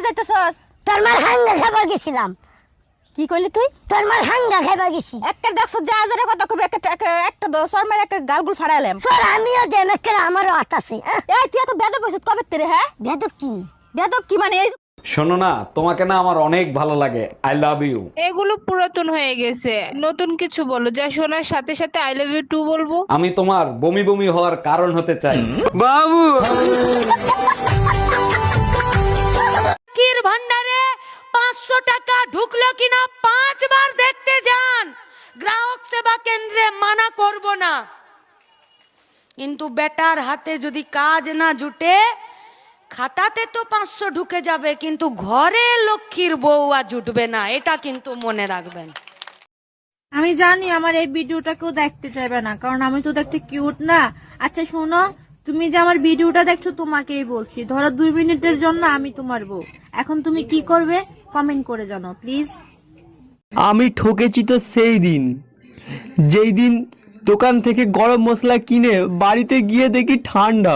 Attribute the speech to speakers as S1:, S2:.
S1: কই যাইতেছস?
S2: তোর মার হাঙ্গা খাবার গেছিলাম।
S1: কি কইলি তুই?
S2: তোর মার হাঙ্গা খাবার গেছি।
S1: একটা দেখছ যা হাজারে কথা কবি একটা একটা- একটা দ শর্মার একটা গালগুল ফাড়াইলাম।
S2: তোর আমিও দেম একটা আমারও হাত আছে
S1: এই তুই এত বেদব হইছিস কবে তেরে হ্যাঁ?
S2: বেদব কি?
S1: বেদব কি মানে? এই
S3: শোনো না তোমাকে না আমার অনেক ভালো লাগে। আই লাভ ইউ
S4: এগুলো পুরাতন হয়ে গেছে। নতুন কিছু বলো। যা শোনার সাথে সাথে আই লাভ ইউ টু বলব।
S3: আমি তোমার বমি বমি হওয়ার কারণ হতে চাই।
S5: ভান্ডারে পাঁচশো টাকা ঢুকলো কিনা পাঁচবার দেখতে যান। গ্রাহক সেবা কেন্দ্রে মানা করব না। কিন্তু বেটার হাতে যদি কাজ না জুটে, খাতাতে তো পাঁচশো ঢুকে যাবে, কিন্তু ঘরে লক্ষ্মীর বউ আর জুটবে না, এটা কিন্তু মনে রাখবেন।
S6: আমি জানি আমার এই ভিডিওটা কেউ দেখতে চাইবে না, কারণ আমি তো দেখতে কিউট না। আচ্ছা শোনো তুমি যে আমার ভিডিওটা দেখছ তোমাকেই বলছি। ধরো দুই মিনিটের জন্য আমি তোমার বউ। এখন তুমি কি করবে? কমেন্ট করে জানো প্লিজ
S7: আমি ঠকেছি তো সেই দিন। যেই দিন দোকান থেকে গরম মশলা কিনে বাড়িতে গিয়ে দেখি ঠান্ডা।